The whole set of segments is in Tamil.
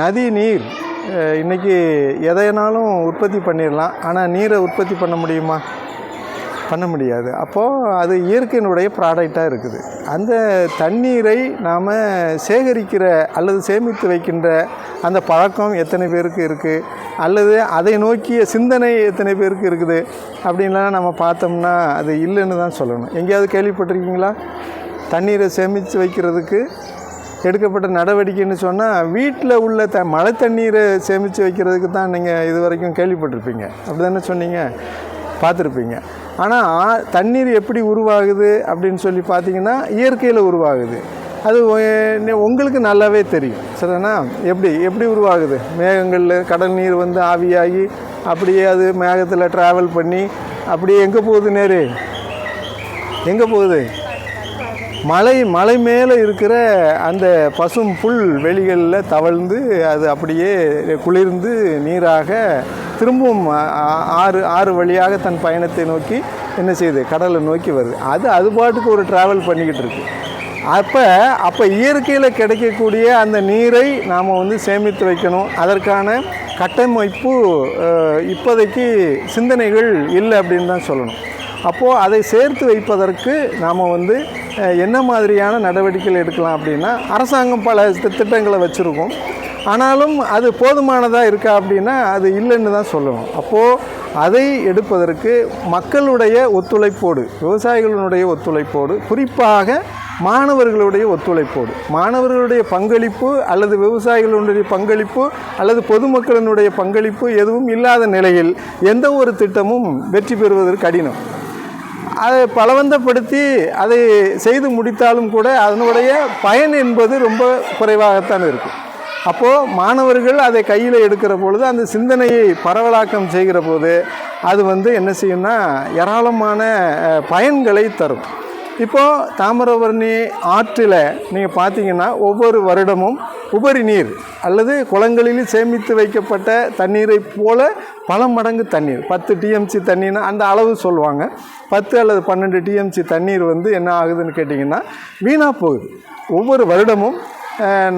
நதி நீர் இன்றைக்கி இன்னைக்கு எதைனாலும் உற்பத்தி பண்ணிடலாம். ஆனால் நீரை உற்பத்தி பண்ண முடியுமா? பண்ண முடியாது. அப்போது அது இயற்கையினுடைய ப்ராடக்டாக இருக்குது. அந்த தண்ணீரை நாம் சேகரிக்கிற அல்லது சேமித்து வைக்கின்ற அந்த பழக்கம் எத்தனை பேருக்கு இருக்குது அல்லது அதை நோக்கிய சிந்தனை எத்தனை பேருக்கு இருக்குது? அப்படின்லாம் நம்ம பார்த்தோம்னா அது இல்லைன்னு தான் சொல்லணும். எங்கேயாவது கேள்விப்பட்டிருக்கீங்களா? தண்ணீரை சேமித்து வைக்கிறதுக்கு எடுக்கப்பட்ட நடவடிக்கைன்னு சொன்னால் வீட்டில் உள்ள த மழை தண்ணீரை சேமித்து வைக்கிறதுக்கு தான் நீங்கள் இது வரைக்கும் கேள்விப்பட்டிருப்பீங்க. அப்படி தானே சொன்னீங்க? பார்த்துருப்பீங்க. ஆனால் தண்ணீர் எப்படி உருவாகுது அப்படின்னு சொல்லி பார்த்தீங்கன்னா இயற்கையில் உருவாகுது. அது உங்களுக்கு நல்லாவே தெரியும். சரிண்ணா எப்படி எப்படி உருவாகுது? மேகங்களில் கடல் நீர் வந்து ஆவியாகி அப்படியே அது மேகத்தில் ட்ராவல் பண்ணி அப்படியே எங்கே போகுது நேரு? எங்கே போகுது? மலை மலை மேலே இருக்கிற அந்த பசும் புல் வெளிகளில் தவழ்ந்து அது அப்படியே குளிர்ந்து நீராக திரும்பவும் ஆறு ஆறு வழியாக தன் பயணத்தை நோக்கி என்ன செய்யுது கடலை நோக்கி வருது. அது அது பாட்டுக்கு ஒரு ட்ராவல் பண்ணிக்கிட்டு இருக்கு. அப்போ அப்போ இயற்கையில் கிடைக்கக்கூடிய அந்த நீரை நாம் வந்து சேமித்து வைக்கணும். அதற்கான கட்டமைப்பு இப்போதைக்கு சிந்தனைகள் இல்லை அப்படின்னு தான் சொல்லணும். அப்போது அதை சேர்த்து வைப்பதற்கு நாம் வந்து என்ன மாதிரியான நடவடிக்கைகள் எடுக்கலாம் அப்படின்னா அரசாங்கம் பல திட்டங்களை வச்சுருக்கோம். ஆனாலும் அது போதுமானதாக இருக்கா அப்படின்னா அது இல்லைன்னு தான் சொல்லணும். அப்போது அதை எடுப்பதற்கு மக்களுடைய ஒத்துழைப்போடு விவசாயிகளுடைய ஒத்துழைப்போடு குறிப்பாக மாணவர்களுடைய ஒத்துழைப்போடு மாணவர்களுடைய பங்களிப்பு அல்லது விவசாயிகளுடைய பங்களிப்பு அல்லது பொதுமக்களினுடைய பங்களிப்பு எதுவும் இல்லாத நிலையில் எந்த ஒரு திட்டமும் வெற்றி பெறுவதற்கு கடினம். அதை பலவந்தப்படுத்தி அதை செய்து முடித்தாலும் கூட அதனுடைய பயன் என்பது ரொம்ப குறைவாகத்தான் இருக்கும். அப்போது மாணவர்கள் அதை கையில் எடுக்கிற பொழுது அந்த சிந்தனையை பரவலாக்கம் செய்கிற போது அது வந்து என்ன செய்யும்னா ஏராளமான பயன்களை தரும். இப்போது தாமிரபரணி ஆற்றில் நீங்கள் பார்த்தீங்கன்னா ஒவ்வொரு வருடமும் உபரி நீர் அல்லது குளங்களில் சேமித்து வைக்கப்பட்ட தண்ணீரை போல பல மடங்கு தண்ணீர் பத்து டிஎம்சி தண்ணீர்னா அந்த அளவு சொல்லுவாங்க. பத்து அல்லது பன்னெண்டு டிஎம்சி தண்ணீர் வந்து என்ன ஆகுதுன்னு கேட்டிங்கன்னா வீணாக போகுது. ஒவ்வொரு வருடமும்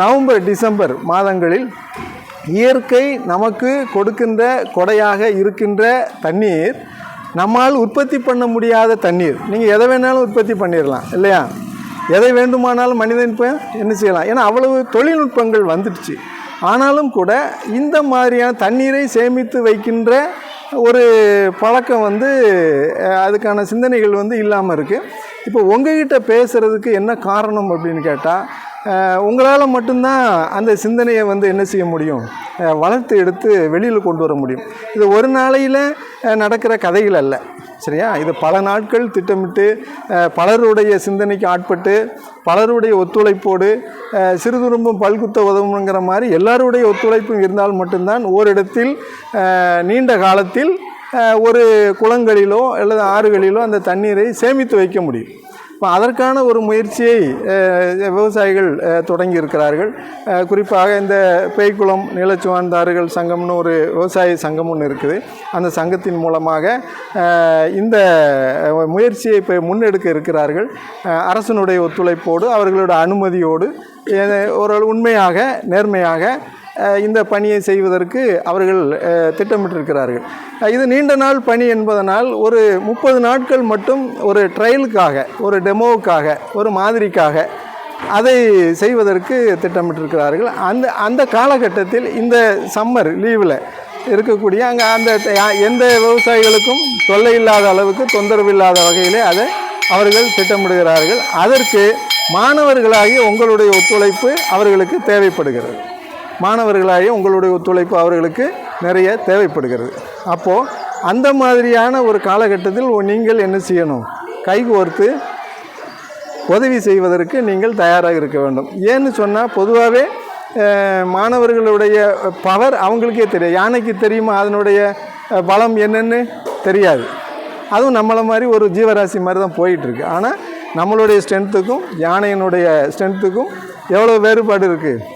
நவம்பர் டிசம்பர் மாதங்களில் இயற்கை நமக்கு கொடுக்கின்ற கொடையாக இருக்கின்ற தண்ணீர் நம்மால் உற்பத்தி பண்ண முடியாத தண்ணீர். நீங்கள் எதை வேணாலும் உற்பத்தி பண்ணிடலாம் இல்லையா? எதை வேண்டுமானாலும் மனிதன் இப்போ என்ன செய்யலாம்? ஏன்னா அவ்வளவு தொழில்நுட்பங்கள் வந்துடுச்சு. ஆனாலும் கூட இந்த மாதிரியான தண்ணீரை சேமித்து வைக்கின்ற ஒரு பழக்கம் வந்து அதுக்கான சிந்தனைகள் வந்து இல்லாமல் இருக்குது இப்போ உங்ககிட்ட பேசுகிறதுக்கு என்ன காரணம் அப்படின்னு கேட்டால் உங்களால் மட்டும்தான் அந்த சிந்தனையை வந்து என்ன செய்ய முடியும்? வளர்த்து எடுத்து வெளியில் கொண்டு வர முடியும். இது ஒரு நாளையில் நடக்கிற கதைகள் அல்ல. சரியா? இது பல நாட்கள் திட்டமிட்டு பலருடைய சிந்தனைக்கு ஆட்பட்டு பலருடைய ஒத்துழைப்போடு சிறுதுரும்பும் பல்குத்த உதவுங்கிற மாதிரி எல்லாருடைய ஒத்துழைப்பும் இருந்தால் மட்டும்தான் ஓரிடத்தில் நீண்ட காலத்தில் ஒரு குளங்களிலோ அல்லது ஆறுகளிலோ அந்த தண்ணீரை சேமித்து வைக்க முடியும். இப்போ அதற்கான ஒரு முயற்சியை விவசாயிகள் தொடங்கி இருக்கிறார்கள் குறிப்பாக இந்த பேய்க்குளம் நிலச்சுவார்ந்தாறுகள் சங்கம்னு ஒரு விவசாய சங்கம் ஒன்று இருக்குது. அந்த சங்கத்தின் மூலமாக இந்த முயற்சியை இப்போ முன்னெடுக்க இருக்கிறார்கள். அரசனுடைய ஒத்துழைப்போடு அவர்களோட அனுமதியோடு ஒரு உண்மையாக நேர்மையாக இந்த பணியை செய்வதற்கு அவர்கள் திட்டமிட்டிருக்கிறார்கள். இது நீண்ட நாள் பணி என்பதனால் ஒரு முப்பது நாட்கள் மட்டும் ஒரு ட்ரையலுக்காக ஒரு டெமோவுக்காக ஒரு மாதிரிக்காக அதை செய்வதற்கு திட்டமிட்டிருக்கிறார்கள். அந்த அந்த காலகட்டத்தில் இந்த சம்மர் லீவில் இருக்கக்கூடிய அங்கே அந்த எந்த விவசாயிகளுக்கும் தொல்லை இல்லாத அளவுக்கு தொந்தரவு இல்லாத வகையிலே அதை அவர்கள் திட்டமிடுகிறார்கள். அதற்கு மாணவர்களாகி உங்களுடைய ஒத்துழைப்பு அவர்களுக்கு தேவைப்படுகிறது. மாணவர்களாகிய உங்களுடைய ஒத்துழைப்பு அவர்களுக்கு நிறைய தேவைப்படுகிறது. அப்போது அந்த மாதிரியான ஒரு காலகட்டத்தில் நீங்கள் என்ன செய்யணும்? கைகோர்த்து உதவி செய்வதற்கு நீங்கள் தயாராக இருக்க வேண்டும். ஏன்னு சொன்னால் பொதுவாகவே மாணவர்களுடைய பவர் அவங்களுக்கே தெரியும் யானைக்கு தெரியுமா? அதனுடைய பலம் என்னென்னு தெரியாது. அதுவும் நம்மளை மாதிரி ஒரு ஜீவராசி மாதிரி தான் போயிட்டுருக்கு. ஆனால் நம்மளுடைய ஸ்ட்ரென்த்துக்கும் யானையினுடைய ஸ்ட்ரென்த்துக்கும் எவ்வளோ வேறுபாடு இருக்குது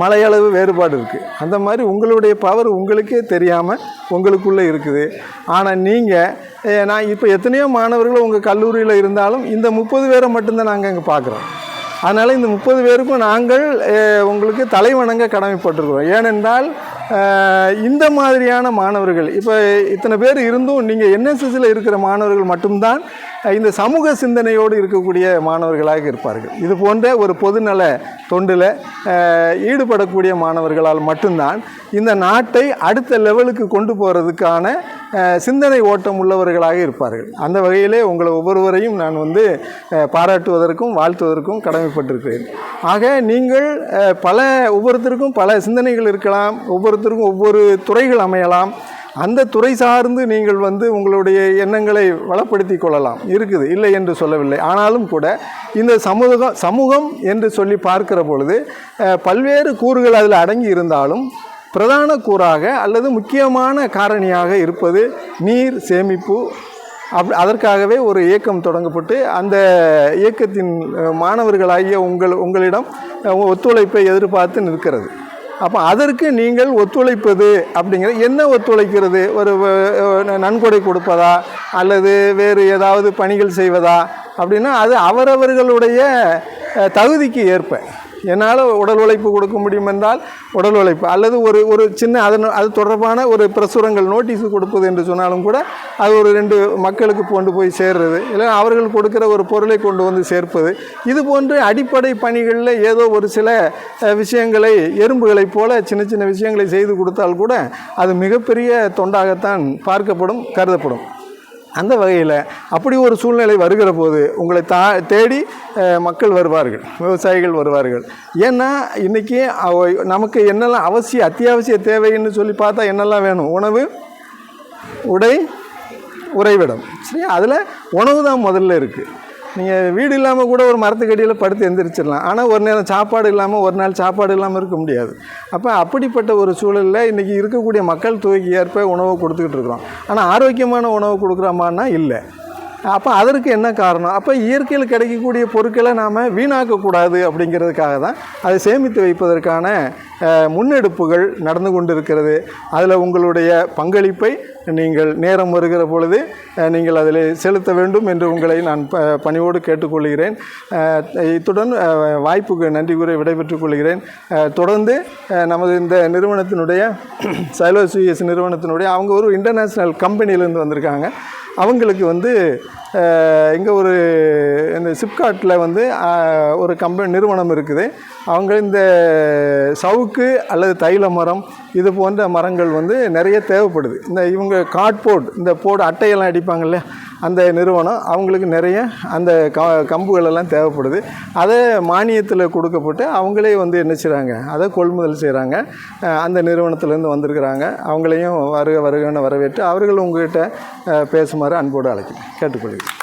மலையளவு வேறுபாடு இருக்குது அந்த மாதிரி உங்களுடைய பவர் உங்களுக்கே தெரியாமல் உங்களுக்குள்ளே இருக்குது. ஆனால் நீங்கள் நான் இப்போ எத்தனையோ மாணவர்கள் உங்கள் கல்லூரியில் இருந்தாலும் இந்த முப்பது பேரை மட்டும்தான் நாங்கள் அங்கே பார்க்குறோம் அதனால் இந்த முப்பது பேருக்கும் நாங்கள் உங்களுக்கு தலைவணங்க கடமைப்பட்டிருக்கிறோம். ஏனென்றால் இந்த மாதிரியான மாணவர்கள் இப்போ இத்தனை பேர் இருந்தும் நீங்கள் என்எஸ்எஸ்சில் இருக்கிற மாணவர்கள் மட்டும்தான் இந்த சமூக சிந்தனையோடு இருக்கக்கூடிய மாணவர்களாக இருப்பார்கள். இது போன்ற ஒரு பொதுநல தொண்டில் ஈடுபடக்கூடிய மாணவர்களால் மட்டும்தான் இந்த நாட்டை அடுத்த லெவலுக்கு கொண்டு போகிறதுக்கான சிந்தனை ஓட்டம் உள்ளவர்களாக இருப்பார்கள். அந்த வகையிலே உங்களை ஒவ்வொருவரையும் நான் வந்து பாராட்டுவதற்கும் வாழ்த்துவதற்கும் கடமைப்பட்டிருக்கிறேன். ஆக நீங்கள் பல ஒவ்வொருத்தருக்கும் பல சிந்தனைகள் இருக்கலாம் ஒவ்வொருத்தருக்கும் ஒவ்வொரு துறைகள் அமையலாம். அந்த துறை சார்ந்து நீங்கள் வந்து உங்களுடைய எண்ணங்களை வளப்படுத்தி கொள்ளலாம். இருக்குது இல்லை என்று சொல்லவில்லை. ஆனாலும் கூட இந்த சமூகம் சமூகம் என்று சொல்லி பார்க்கிற பொழுது பல்வேறு கூறுகள் அதில் அடங்கி இருந்தாலும் பிரதான கூறாக அல்லது முக்கியமான காரணியாக இருப்பது நீர் சேமிப்பு அப் அதற்காகவே ஒரு இயக்கம் தொடங்கப்பட்டு அந்த இயக்கத்தின் மாணவர்களாகிய உங்கள் உங்களிடம் ஒத்துழைப்பை எதிர்பார்த்து நிற்கிறது. அப்போ அதற்கு நீங்கள் ஒத்துழைப்பது அப்படிங்கிற என்ன ஒத்துழைக்கிறது? ஒரு நன்கொடை கொடுப்பதா? அல்லது வேறு ஏதாவது பணிகள் செய்வதா? அப்படின்னா அது அவரவர்களுடைய தகுதிக்கு ஏற்ப. என்னால் உடல் உழைப்பு கொடுக்க முடியும் என்றால் உடல் உழைப்பு. அல்லது ஒரு ஒரு சின்ன அதன் அது தொடர்பான ஒரு பிரசுரங்கள் நோட்டீஸ் கொடுப்பது என்று சொன்னாலும் கூட அது ஒரு ரெண்டு மக்களுக்கு கொண்டு போய் சேர்றது. இல்லை அவர்கள் கொடுக்குற ஒரு பொருளை கொண்டு வந்து சேர்ப்பது. இது போன்ற அடிப்படை பணிகளில் ஏதோ ஒரு சில விஷயங்களை எறும்புகளைப் போல சின்ன சின்ன விஷயங்களை செய்து கொடுத்தால் கூட அது மிகப்பெரிய தொண்டாகத்தான் பார்க்கப்படும் கருதப்படும். அந்த வகையில் அப்படி ஒரு சூழ்நிலை வருகிற போது உங்களை தா தேடி மக்கள் வருவார்கள் விவசாயிகள் வருவார்கள். ஏன்னா இன்றைக்கி நமக்கு என்னெல்லாம் அவசிய அத்தியாவசிய தேவைன்னு சொல்லி பார்த்தா என்னெல்லாம் வேணும்? உணவு உடை உறைவிடம். சரி அதில் உணவு தான் முதல்ல இருக்குது நீங்கள் வீடு இல்லாமல் கூட ஒரு மரத்துக்கடியில் படுத்து எந்திரிச்சிடலாம். ஆனால் ஒரு நேரம் சாப்பாடு இல்லாமல் ஒரு நாள் சாப்பாடு இல்லாமல் இருக்க முடியாது. அப்போ அப்படிப்பட்ட ஒரு சூழலில் இன்றைக்கி இருக்கக்கூடிய மக்கள் தொகைக்கு ஏற்ப உணவு கொடுத்துக்கிட்டு இருக்கிறோம். ஆனால் ஆரோக்கியமான உணவு கொடுக்குறோமான்னா இல்லை. அப்போ அதற்கு என்ன காரணம்? அப்போ இயற்கையில் கிடைக்கக்கூடிய பொருட்களை நாம் வீணாக்கக்கூடாது அப்படிங்கிறதுக்காக தான் அதை சேமித்து வைப்பதற்கான முன்னெடுப்புகள் நடந்து கொண்டிருக்கிறது. அதில் உங்களுடைய பங்களிப்பை நீங்கள் நேரம் வருகிற பொழுது நீங்கள் அதில் செலுத்த வேண்டும் என்று உங்களை நான் ப பணியோடு கேட்டுக்கொள்கிறேன். இத்துடன் வாய்ப்புக்கு நன்றி கூறி விடைபெற்றுக் கொள்கிறேன். தொடர்ந்து நமது இந்த நிறுவனத்தினுடைய சைலோசிஎஸ் நிறுவனத்தினுடைய அவங்க ஒரு இன்டர்நேஷ்னல் கம்பெனியிலேருந்து வந்திருக்காங்க. அவங்களுக்கு வந்து இங்கே ஒரு இந்த சிப்காட்டில் வந்து ஒரு கம்பெனி நிறுவனம் இருக்குது. அவங்க இந்த சவுக்கு அல்லது தைல மரம் இது போன்ற மரங்கள் வந்து நிறைய தேவைப்படுது. இந்த இவங்க கார்ட்போர்ட் இந்த போர்டு அட்டையெல்லாம் அடிப்பாங்கல்ல அந்த நிறுவனம் அவங்களுக்கு நிறைய அந்த க கம்புகளெல்லாம் தேவைப்படுது. அதை மானியத்தில் கொடுக்கப்பட்டு அவங்களே வந்து என்ன செய்கிறாங்க அதை கொள்முதல் செய்கிறாங்க அந்த நிறுவனத்திலேருந்து வந்திருக்கிறாங்க. அவங்களையும் வருக வருகன்னு வரவேற்று அவர்கள் உங்கள்கிட்ட பேசுமாறு அன்போடு அழைக்கிறேன். கேட்டுக்கொள்கிறேன்.